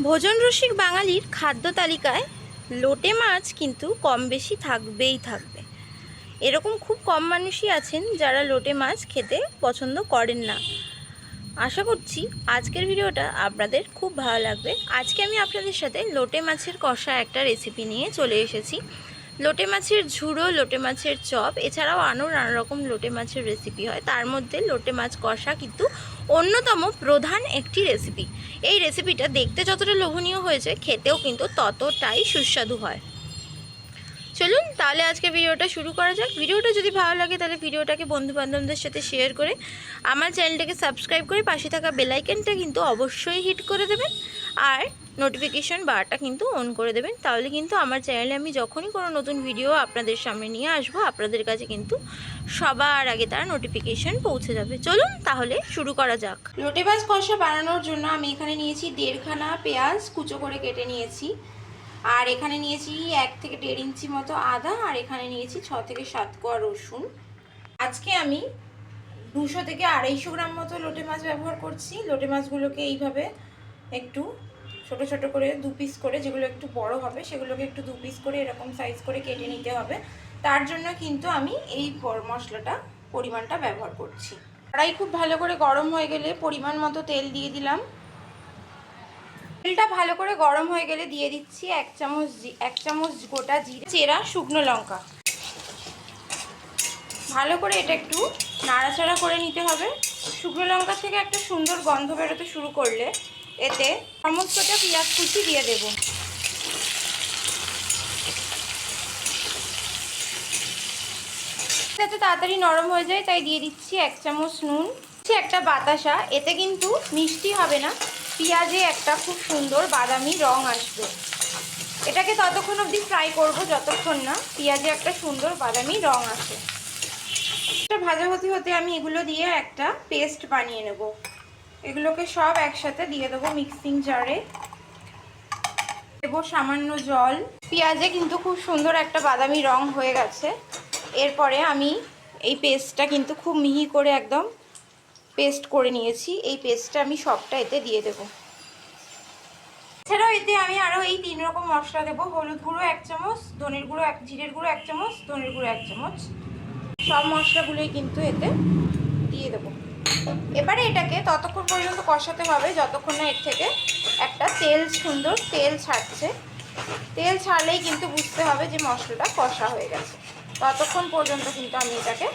ভোজন রসিক বাঙালির খাদ্য তালিকায় লোটে মাছ কিন্তু কম বেশি থাকবেই থাকবে। এরকম খুব কম মানুষই আছেন যারা লোটে মাছ খেতে পছন্দ করেন না। আশা করছি আজকের ভিডিওটা আপনাদের খুব ভালো লাগবে। আজকে আমি আপনাদের সাথে লোটে মাছের কষা একটা রেসিপি নিয়ে চলে এসেছি। লোটে মাছের ঝুড়ো, লোটে মাছের চপ, এছাড়াও আরও নানা রকম লোটে মাছের রেসিপি হয়। তার মধ্যে লোটে মাছ কষা কিন্তু অন্যতম প্রধান একটি রেসিপি এই রেসিপিটা দেখতে যতটা লোভনীয় হয়েছে, খেতেও কিন্তু ততটাই সুস্বাদু হয়। চলুন, তাহলে আজকে ভিডিওটা শুরু করা যাক। ভিডিওটা যদি ভালো লাগে, তাহলে ভিডিওটাকে বন্ধু বান্ধবদের সাথে শেয়ার করে আমার চ্যানেলটাকে সাবস্ক্রাইব করে পাশে থাকা বেলাইকনটা কিন্তু অবশ্যই হিট করে দেবেন। আর নোটিফিকেশন বারটা কিন্তু অন করে দেবেন। তাহলে কিন্তু আমার চ্যানেলে আমি যখনই কোনো নতুন ভিডিও আপনাদের সামনে নিয়ে আসব, আপনাদের কাছে কিন্তু সবার আগে তার নোটিফিকেশন পৌঁছে যাবে। চলুন, তাহলে শুরু করা যাক। লোটে মাছ কষা বানানোর জন্য আমি এখানে নিয়েছি দেড়খানা পেঁয়াজ, কুচো করে কেটে নিয়েছি। আর এখানে নিয়েছি এক থেকে দেড় ইঞ্চি মতো আদা, আর এখানে নিয়েছি ছ থেকে সাত কোয়া রসুন। আজকে আমি দুশো থেকে আড়াইশো গ্রাম মতো লোটে মাছ ব্যবহার করছি। লোটে মাছগুলোকে এইভাবে একটু ছোট ছোট করে দু পিস করে, যেগুলো একটু বড় হবে, সেগুলোকে একটু দু পিস করে এরকম সাইজ করে কেটে নিতে হবে। তার জন্য কিন্তু আমি এই মশলাটা পরিমাণটা ব্যবহার করছি। কড়াই খুব ভালো করে গরম হয়ে গেলে পরিমাণ মতো তেল দিয়ে দিলাম। তেলটা ভালো করে গরম হয়ে গেলে দিয়ে দিচ্ছি এক চামচ এক চামচ গোটা জিরে, চেরা, শুকনো লঙ্কা। ভালো করে এটা একটু নাড়াচাড়া করে নিতে হবে। শুকনো লঙ্কা থেকে একটা সুন্দর গন্ধ বেরোতে শুরু করলে এতে সমস্তটা পেঁয়াজ কুচি দিয়ে দেব। যাতে তাড়াতাড়ি নরম হয়ে যায়, তাই দিয়ে দিচ্ছি এক চামচ নুন। একটা বাতাসা, এতে কিন্তু মিষ্টি হবে না। পেঁয়াজে একটা খুব সুন্দর বাদামি রং আসবে। এটাকে ততক্ষণ অবধি ফ্রাই করব, যতক্ষণ না পেঁয়াজে একটা সুন্দর বাদামি রং আসে। এটা ভাজা হতে হতে আমি এগুলো দিয়ে একটা পেস্ট বানিয়ে নেব। এগুলোকে সব একসাথে দিয়ে দেবো মিক্সিং জারে দেবো সামান্য জল। পেঁয়াজে কিন্তু খুব সুন্দর একটা বাদামি রং হয়ে গেছে। এরপরে আমি এই পেস্টটা কিন্তু খুব মিহি করে একদম পেস্ট করে নিয়েছি। এই পেস্টটা আমি সবটা এতে দিয়ে দেবো। এছাড়াও এতে আমি আরও এই তিন রকম মশলা দেবো। হলুদ গুঁড়ো এক চামচ, ধনের গুঁড়ো এক, জিরের গুঁড়ো এক চামচ, ধনের গুঁড়ো এক চামচ। সব মশলাগুলোই কিন্তু এতে দিয়ে দেবো। এবারে এটাকে ততক্ষণ পর্যন্ত কষাতে হবে, যতক্ষণ না এর থেকে একটা তেল, সুন্দর তেল ছাড়ছে। তেল ছাড়লেই কিন্তু বুঝতে হবে যে মশলাটা কষা হয়ে গেছে। ততক্ষণ পর্যন্ত কিন্তু আমি এটাকে